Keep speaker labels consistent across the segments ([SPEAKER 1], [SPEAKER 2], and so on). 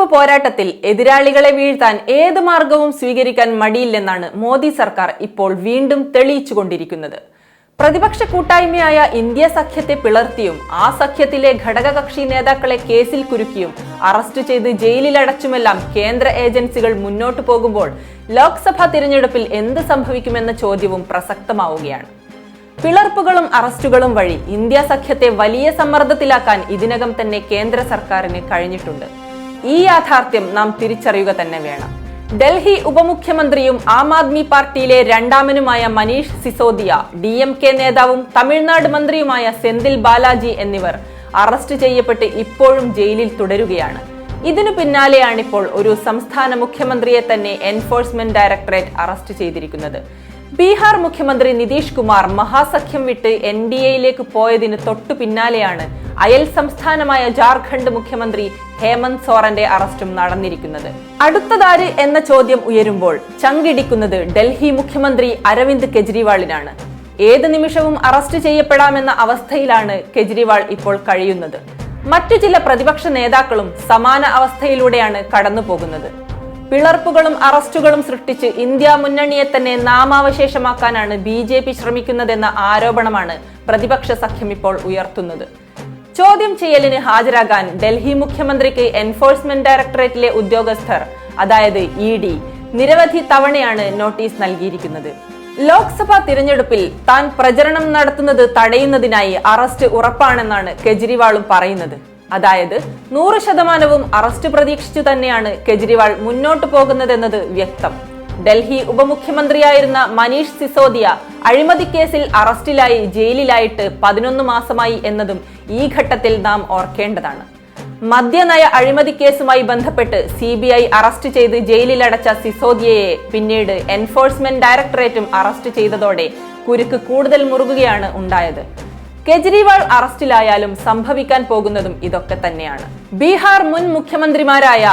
[SPEAKER 1] തെരഞ്ഞെടുപ്പ് പോരാട്ടത്തിൽ എതിരാളികളെ വീഴ്ത്താൻ ഏത് മാർഗവും സ്വീകരിക്കാൻ മടിയില്ലെന്നാണ് മോദി സർക്കാർ ഇപ്പോൾ വീണ്ടും തെളിയിച്ചുകൊണ്ടിരിക്കുന്നത്. പ്രതിപക്ഷ കൂട്ടായ്മയായ ഇന്ത്യ സഖ്യത്തെ പിളർത്തിയും ആ സഖ്യത്തിലെ ഘടകകക്ഷി നേതാക്കളെ കേസിൽ കുരുക്കിയും അറസ്റ്റ് ചെയ്ത് ജയിലിലടച്ചുമെല്ലാം കേന്ദ്ര ഏജൻസികൾ മുന്നോട്ടു പോകുമ്പോൾ ലോക്സഭാ തിരഞ്ഞെടുപ്പിൽ എന്ത് സംഭവിക്കുമെന്ന ചോദ്യവും പ്രസക്തമാവുകയാണ്. പിളർപ്പുകളും അറസ്റ്റുകളും വഴി ഇന്ത്യ സഖ്യത്തെ വലിയ സമ്മർദ്ദത്തിലാക്കാൻ ഇതിനകം തന്നെ കേന്ദ്ര സർക്കാരിന് കഴിഞ്ഞിട്ടുണ്ട്. ഈ യാഥാർത്ഥ്യം നാം തിരിച്ചറിയുക തന്നെ വേണം. ഡൽഹി ഉപമുഖ്യമന്ത്രിയും ആം ആദ്മി പാർട്ടിയിലെ രണ്ടാമനുമായ Manish Sisodia D M K നേതാവും തമിഴ്നാട് മന്ത്രിയുമായ സെന്തിൽ ബാലാജി എന്നിവർ അറസ്റ്റ് ചെയ്യപ്പെട്ട് ഇപ്പോഴും ജയിലിൽ തുടരുകയാണ്. ഇതിനു പിന്നാലെയാണിപ്പോൾ ഒരു സംസ്ഥാന മുഖ്യമന്ത്രിയെ തന്നെ എൻഫോഴ്സ്മെന്റ് ഡയറക്ടറേറ്റ് അറസ്റ്റ് ചെയ്തിരിക്കുന്നത്. ബീഹാർ മുഖ്യമന്ത്രി നിതീഷ് കുമാർ മഹാസഖ്യം വിട്ട് എൻ ഡി എയിലേക്ക് പോയതിന് തൊട്ടു പിന്നാലെയാണ് അയൽ സംസ്ഥാനമായ ജാർഖണ്ഡ് മുഖ്യമന്ത്രി ഹേമന്ത് സോറന്റെ അറസ്റ്റും നടന്നിരിക്കുന്നത്. അടുത്തതാര് എന്ന ചോദ്യം ഉയരുമ്പോൾ ചങ്കിടിക്കുന്നത് ഡൽഹി മുഖ്യമന്ത്രി അരവിന്ദ് കെജ്രിവാളിനാണ്. ഏത് നിമിഷവും അറസ്റ്റ് ചെയ്യപ്പെടാമെന്ന അവസ്ഥയിലാണ് കെജ്രിവാൾ ഇപ്പോൾ കഴിയുന്നത്. മറ്റു ചില പ്രതിപക്ഷ നേതാക്കളും സമാന അവസ്ഥയിലൂടെയാണ് കടന്നു പോകുന്നത് പിളർപ്പുകളും അറസ്റ്റുകളും സൃഷ്ടിച്ച് ഇന്ത്യ മുന്നണിയെ തന്നെ നാമാവശേഷമാക്കാനാണ് ബി ജെ പി ശ്രമിക്കുന്നതെന്ന ആരോപണമാണ് പ്രതിപക്ഷ സഖ്യം ഇപ്പോൾ ഉയർത്തുന്നത്. ചോദ്യം ചെയ്യലിന് ഹാജരാകാൻ ഡൽഹി മുഖ്യമന്ത്രിക്ക് എൻഫോഴ്സ്മെന്റ് ഡയറക്ടറേറ്റിലെ ഉദ്യോഗസ്ഥർ അതായത് ഇ ഡി നിരവധി തവണയാണ് നോട്ടീസ് നൽകിയിരിക്കുന്നത്. ലോക്സഭാ തിരഞ്ഞെടുപ്പിൽ താൻ പ്രചരണം നടത്തുന്നത് തടയുന്നതിനായി അറസ്റ്റ് ഉറപ്പാണെന്നാണ് കെജ്രിവാളും പറയുന്നത്. അതായത് നൂറ് ശതമാനവും അറസ്റ്റ് പ്രതീക്ഷിച്ചു തന്നെയാണ് കെജ്രിവാൾ മുന്നോട്ട് പോകുന്നതെന്നത് വ്യക്തം. ഡൽഹി ഉപമുഖ്യമന്ത്രിയായിരുന്ന മനീഷ് സിസോദിയ അഴിമതി കേസിൽ അറസ്റ്റിലായി ജയിലിലായിട്ട് പതിനൊന്ന് മാസമായി എന്നതും ഈ ഘട്ടത്തിൽ നാം ഓർക്കേണ്ടതാണ്. മദ്യനയ അഴിമതി കേസുമായി ബന്ധപ്പെട്ട് സി ബി ഐ അറസ്റ്റ് ചെയ്ത് ജയിലിലടച്ച സിസോദിയയെ പിന്നീട് എൻഫോഴ്സ്മെന്റ് ഡയറക്ടറേറ്റും അറസ്റ്റ് ചെയ്തതോടെ കുരുക്ക് കൂടുതൽ മുറുകുകയാണ് ഉണ്ടായത്. കെജ്രിവാൾ അറസ്റ്റിലായാലും സംഭവിക്കാൻ പോകുന്നതും ഇതൊക്കെ തന്നെയാണ്. ബീഹാർ മുൻ മുഖ്യമന്ത്രിമാരായ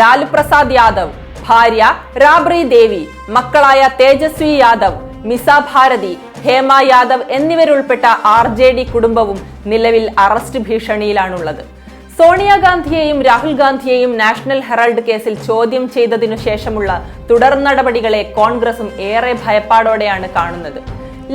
[SPEAKER 1] ലാലു പ്രസാദ് യാദവ് ഭാര്യ രാബ്രി ദേവി മക്കളായ തേജസ്വി യാദവ് മിസ ഭാരതി ഹേമ യാദവ് എന്നിവരുൾപ്പെട്ട ആർ ജെ ഡി കുടുംബവും നിലവിൽ അറസ്റ്റ് ഭീഷണിയിലാണുള്ളത്. സോണിയാഗാന്ധിയെയും രാഹുൽ ഗാന്ധിയെയും നാഷണൽ ഹെറാൾഡ് കേസിൽ ചോദ്യം ചെയ്തതിനു ശേഷമുള്ള തുടർ നടപടികളെ കോൺഗ്രസും ഏറെ ഭയപ്പാടോടെയാണ് കാണുന്നത്.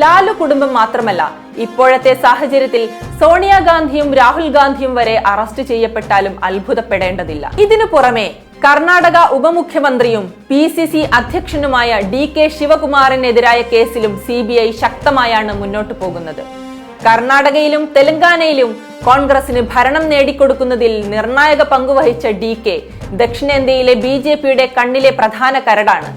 [SPEAKER 1] ലാലു കുടുംബം മാത്രമല്ല ഇപ്പോഴത്തെ സാഹചര്യത്തിൽ സോണിയാഗാന്ധിയും രാഹുൽ ഗാന്ധിയും വരെ അറസ്റ്റ് ചെയ്യപ്പെട്ടാലും അത്ഭുതപ്പെടേണ്ടതില്ല. ഇതിനു പുറമെ കർണാടക ഉപമുഖ്യമന്ത്രിയും പി സി സി അധ്യക്ഷനുമായ ഡി കെ ശിവകുമാറിനെതിരായ കേസിലും സി ബി ഐ ശക്തമായാണ് മുന്നോട്ടു പോകുന്നത്. കർണാടകയിലും തെലങ്കാനയിലും കോൺഗ്രസിന് ഭരണം നേടിക്കൊടുക്കുന്നതിൽ നിർണായക പങ്കുവഹിച്ച ഡി കെ ദക്ഷിണേന്ത്യയിലെ ബി ജെ പിയുടെ കണ്ണിലെ പ്രധാന കരടാണ്.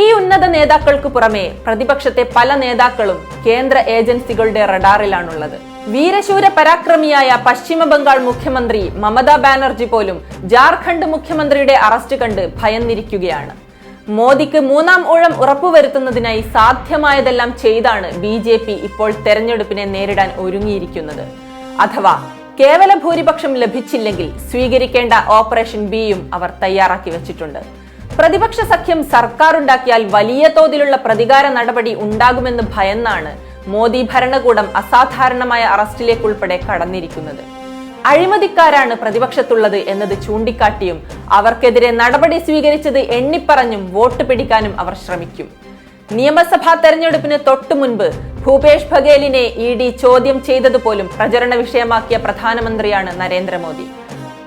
[SPEAKER 1] ഈ ഉന്നത നേതാക്കൾക്ക് പുറമെ പ്രതിപക്ഷത്തെ പല നേതാക്കളും കേന്ദ്ര ഏജൻസികളുടെ റഡാറിലാണുള്ളത്. വീരശൂര പരാക്രമിയായ പശ്ചിമ ബംഗാൾ മുഖ്യമന്ത്രി മമതാ ബാനർജി പോലും ജാർഖണ്ഡ് മുഖ്യമന്ത്രിയുടെ അറസ്റ്റ് കണ്ട് ഭയന്നിരിക്കുകയാണ്. മോദിക്ക് മൂന്നാം ഊഴം ഉറപ്പുവരുത്തുന്നതിനായി സാധ്യമായതെല്ലാം ചെയ്താണ് ബി ജെ പി ഇപ്പോൾ തെരഞ്ഞെടുപ്പിനെ നേരിടാൻ ഒരുങ്ങിയിരിക്കുന്നത്. അഥവാ കേവല ഭൂരിപക്ഷം ലഭിച്ചില്ലെങ്കിൽ സ്വീകരിക്കേണ്ട ഓപ്പറേഷൻ ബിയും അവർ തയ്യാറാക്കി വെച്ചിട്ടുണ്ട്. പ്രതിപക്ഷ സഖ്യം സർക്കാർ ഉണ്ടാക്കിയാൽ വലിയ തോതിലുള്ള പ്രതികാര നടപടി ഉണ്ടാകുമെന്ന് ഭയന്നാണ് മോദി ഭരണകൂടം അസാധാരണമായ അറസ്റ്റിലേക്ക് അറസ്റ്റിലേക്കുൾപ്പെടെ കടന്നിരിക്കുന്നത്. അഴിമതിക്കാരാണ് പ്രതിപക്ഷത്തുള്ളത് എന്നത് ചൂണ്ടിക്കാട്ടിയും അവർക്കെതിരെ നടപടി സ്വീകരിച്ചത് എണ്ണിപ്പറഞ്ഞും വോട്ട് പിടിക്കാനും അവർ ശ്രമിക്കും. നിയമസഭാ തെരഞ്ഞെടുപ്പിന് തൊട്ടു മുൻപ് ഭൂപേഷ് ബഘേലിനെ ഇ ഡി ചോദ്യം ചെയ്തതുപോലും പ്രചരണ വിഷയമാക്കിയ പ്രധാനമന്ത്രിയാണ് നരേന്ദ്രമോദി.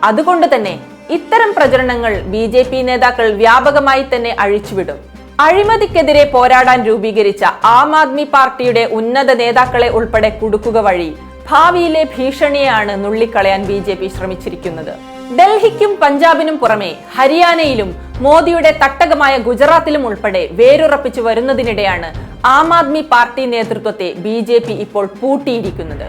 [SPEAKER 1] അതുകൊണ്ട് തന്നെ ഇത്തരം പ്രചരണങ്ങൾ ബി ജെ പി നേതാക്കൾ വ്യാപകമായി തന്നെ അഴിച്ചുവിടും. അഴിമതിക്കെതിരെ പോരാടാൻ രൂപീകരിച്ച ആം ആദ്മി പാർട്ടിയുടെ ഉന്നത നേതാക്കളെ ഉൾപ്പെടെ കുടുക്കുക വഴി ഭാവിയിലെ ഭീഷണിയാണ് നുള്ളിക്കളയാൻ ബി ജെ പി ശ്രമിച്ചിരിക്കുന്നത്. ഡൽഹിക്കും പഞ്ചാബിനും പുറമെ ഹരിയാനയിലും മോദിയുടെ തട്ടകമായ ഗുജറാത്തിലും ഉൾപ്പെടെ വേരുറപ്പിച്ചു വരുന്നതിനിടെയാണ് ആം ആദ്മി പാർട്ടി നേതൃത്വത്തെ ബി ജെ പി ഇപ്പോൾ പൂട്ടിയിരിക്കുന്നത്.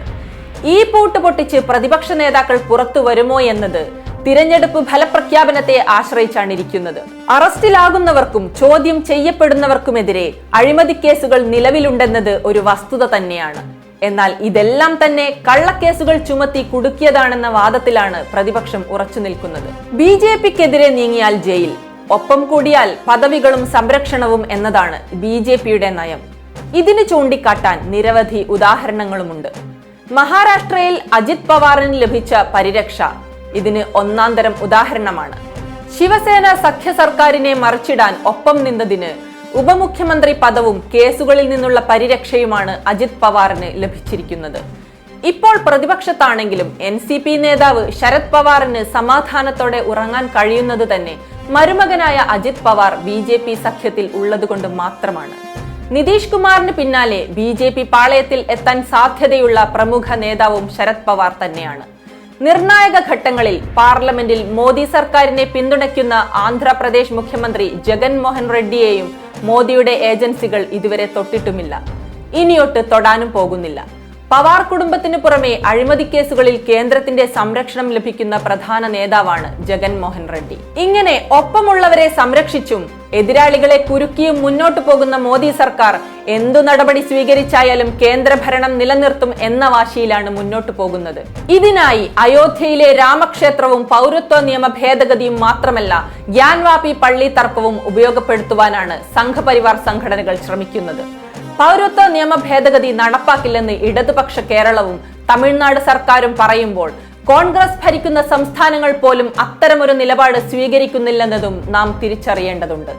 [SPEAKER 1] ഈ പൂട്ട് പൊട്ടിച്ച് പ്രതിപക്ഷ നേതാക്കൾ പുറത്തു വരുമോ എന്നത് തിരഞ്ഞെടുപ്പ് ഫലപ്രഖ്യാപനത്തെ ആശ്രയിച്ചാണ് ഇരിക്കുന്നത്. അറസ്റ്റിലാകുന്നവർക്കും ചോദ്യം ചെയ്യപ്പെടുന്നവർക്കുമെതിരെ അഴിമതി കേസുകൾ നിലവിലുണ്ടെന്നത് ഒരു വസ്തുത തന്നെയാണ്. എന്നാൽ ഇതെല്ലാം തന്നെ കള്ളക്കേസുകൾ ചുമത്തി കുടുക്കിയതാണെന്ന വാദത്തിലാണ് പ്രതിപക്ഷം ഉറച്ചു നിൽക്കുന്നത്. ബി ജെ പിക്കെതിരെ നീങ്ങിയാൽ ജയിൽ. ഒപ്പം കൂടിയാൽ പദവികളും സംരക്ഷണവും എന്നതാണ് ബി ജെ പിയുടെ നയം. ഇതിന് ചൂണ്ടിക്കാട്ടാൻ നിരവധി ഉദാഹരണങ്ങളുമുണ്ട്. മഹാരാഷ്ട്രയിൽ അജിത് പവാറിന് ലഭിച്ച പരിരക്ഷ ഇതിന് ഒന്നാം തരം ഉദാഹരണമാണ്. ശിവസേന സഖ്യ സർക്കാരിനെ മറിച്ചിടാൻ ഒപ്പം നിന്നതിന് ഉപമുഖ്യമന്ത്രി പദവും കേസുകളിൽ നിന്നുള്ള പരിരക്ഷയുമാണ് അജിത് പവാറിന് ലഭിച്ചിരിക്കുന്നത്. ഇപ്പോൾ പ്രതിപക്ഷത്താണെങ്കിലും എൻ സി പി നേതാവ് ശരത് പവാറിന് സമാധാനത്തോടെ ഉറങ്ങാൻ കഴിയുന്നത് തന്നെ മരുമകനായ Ajit Pawar B J P സഖ്യത്തിൽ ഉള്ളതുകൊണ്ട് മാത്രമാണ്. നിതീഷ് കുമാറിന് പിന്നാലെ ബി ജെ പി പാളയത്തിൽ എത്താൻ സാധ്യതയുള്ള പ്രമുഖ നേതാവും ശരത് പവാർ തന്നെയാണ്. നിർണായക ഘട്ടങ്ങളിൽ പാർലമെന്റിൽ മോദി സർക്കാരിനെ പിന്തുണയ്ക്കുന്ന ആന്ധ്രാപ്രദേശ് മുഖ്യമന്ത്രി ജഗൻമോഹൻ റെഡ്ഡിയെയും മോദിയുടെ ഏജൻസികൾ ഇതുവരെ തൊട്ടിട്ടുമില്ല. ഇനിയൊട്ട് തൊടാനും പോകുന്നില്ല. പവാർ കുടുംബത്തിന് പുറമെ അഴിമതി കേസുകളിൽ കേന്ദ്രത്തിന്റെ സംരക്ഷണം ലഭിക്കുന്ന പ്രധാന നേതാവാണ് ജഗൻമോഹൻ റെഡ്ഡി. ഇങ്ങനെ ഒപ്പമുള്ളവരെ സംരക്ഷിച്ചും എതിരാളികളെ കുരുക്കിയും മുന്നോട്ടു പോകുന്ന മോദി സർക്കാർ എന്തു നടപടി സ്വീകരിച്ചായാലും കേന്ദ്രഭരണം നിലനിർത്തും എന്ന വാശിയിലാണ് മുന്നോട്ടു പോകുന്നത്. ഇതിനായി അയോധ്യയിലെ രാമക്ഷേത്രവും പൗരത്വ നിയമ ഭേദഗതിയും മാത്രമല്ല ഗ്യാൻവാപി പള്ളി തർക്കവും ഉപയോഗപ്പെടുത്തുവാനാണ് സംഘപരിവാർ സംഘടനകൾ ശ്രമിക്കുന്നത്. പൗരത്വ നിയമ ഭേദഗതി നടപ്പാക്കില്ലെന്ന് ഇടതുപക്ഷ കേരളവും തമിഴ്നാട് സർക്കാരും പറയുമ്പോൾ കോൺഗ്രസ് ഭരിക്കുന്ന സംസ്ഥാനങ്ങൾ പോലും അത്തരമൊരു നിലപാട് സ്വീകരിക്കുന്നില്ലെന്നതും നാം തിരിച്ചറിയേണ്ടതുണ്ട്.